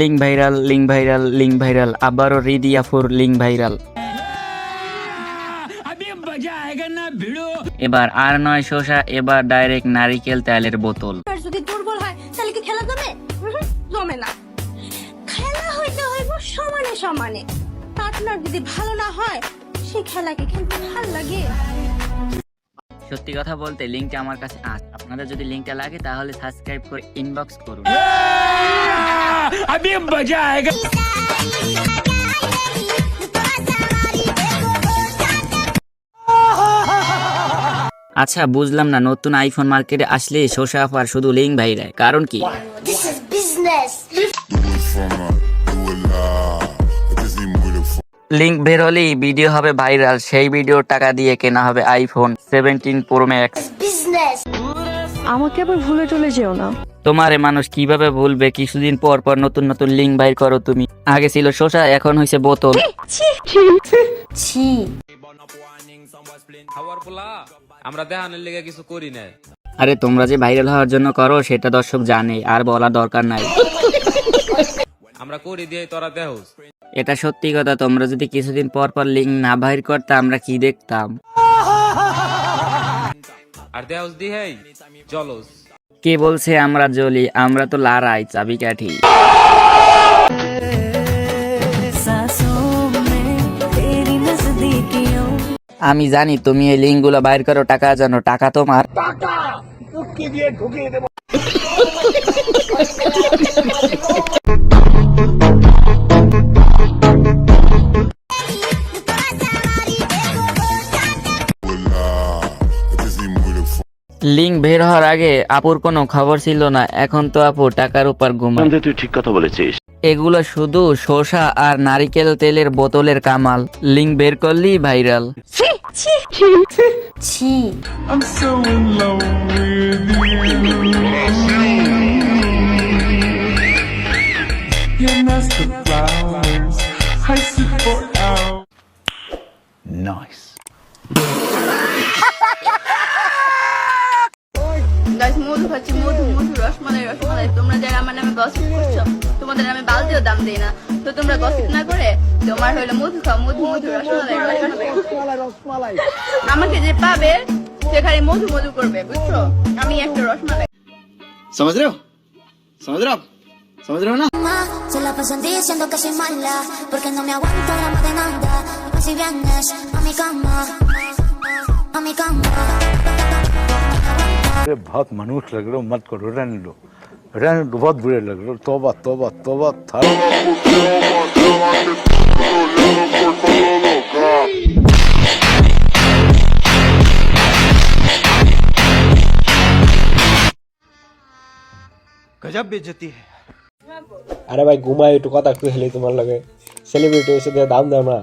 Link viral link viral link viral. আবারও রিদিয়াফুর link viral. এবার আর নয় শোষা এবার ডাইরেক্ট নারিকেল তেলের বোতল। যদি দুর্বল হয় তাহলে কি খেলা জমে? জমে না। খেলা হইতে হইব সমানে সমানে। পার্টনার যদি ভালো না হয় সেই খেলাকে খেলতে ভালো লাগে। সত্যি কথা বলতে লিঙ্কটা আমার কাছে আস আপনাদের যদি লিঙ্কটা লাগে তাহলে সাবস্ক্রাইব করে ইনবক্স করুন। আচ্ছা বুঝলাম না নতুন আইফোন মার্কেটে আসলে শোষা অফার শুধু লিঙ্ক ভাইরাল কারণ কি. লিঙ্ক বের হলেই ভিডিও হবে ভাইরাল সেই ভিডিওর টাকা দিয়ে কেনা হবে আইফোন সেভেন্টিন প্রো ম্যাক্স আমাকে আবার ভুলে চলে যেও না। তোমারে মানুষ কীভাবে ভুলবে? কিছুদিন পর পর নতুন নতুন লিঙ্ক বাইর করো তুমি। আগে ছিল শোষা এখন হয়েছে বোতল। ছি আমরা দেখানোর লেগে কিছু করি না আরে তোমরা যে ভাইরাল হওয়ার জন্য করো সেটা দর্শক জানে আর বলা দরকার নাই। আমরা করি দিয়ে তোরা দেহস। এটা সত্যি কথা তোমরা যদি কিছুদিন পর পর লিঙ্ক না বাইর করতে আমরা কি দেখতাম? আর দেহস দি হেই চলোস কে বলছে আমরা জ্বলি আমরা তো লারাই চাবি কাঠি আমি জানি তুমি এই লিঙ্কগুলো বাইর করো, টাকা জানো, টাকা তোমার। লিঙ্ক বের হওয়ার আগে আপুর কোনো খবর ছিল না। এখন তো আপু টাকার উপর ঘুমায়। তুই ঠিক কথা বলেছিস। এগুলো শুধু শসা আর নারিকেল তেলের বোতলের কামাল। লিঙ্ক বের করলেই ভাইরাল। ছি গাছ মধু খাচ্ছি মধু মধু রসমালাই রসমালাই তোমরা যারা আমার নামে গসিপ করছ তোমাদের আমি বালতিও দাম দিই না। তো তোমরা গসিপ না করে তোমার হলো মধু খাও মধু মধু রসমালাই রসমালাই আমাকে যে পাবে সেখানে মধু মধু করবে বুঝছ? আমি একটা রসমালাই। সমঝ রে সমঝ রে সমঝ রে না Se la pasan diciendo que soy mala Porque no me aguanto drama de nada. Si vienes a mi cama A mi cama. अरे बहुत मनुष्य लग रहे हो मत करो रहने लो रहने दो बहुत बुरे लग रहे हो तोबा तोबा तोबा था আরে ভাই ঘুমাই একটু কথা কইলে তোমার লগে সেলিব্রিটি এসে দিয়ে দাম দাও না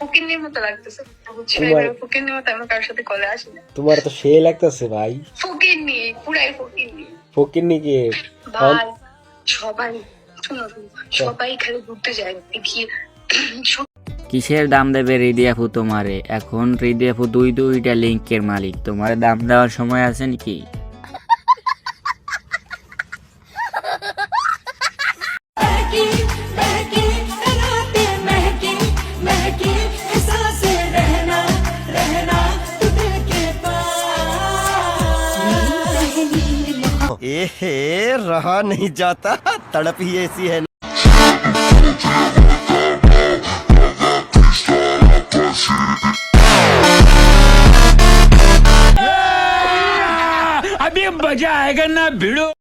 ফকিন্নির মতো লাগতেছে। বুঝছি তোমার- ফকিন্নির মতো আমি কারোর সাথে কলে আসি না। তোমার তো সেই লাগতেছে ভাই। পুরাই নিকে ভাই সবাই শোনো, সবাই খালি ঘুরতে যায় দেখি। কিসের দাম দেবে রিদিয়াফু তোমারে? এখন রিদিয়াফু দুই দুইটা লিঙ্কের মালিক। তোমার দাম দেওয়ার সময় আছে নাকি? हो रहा नहीं जाता। तड़प ही ऐसी है। अभी मज़ा आएगा ना भिड़ो।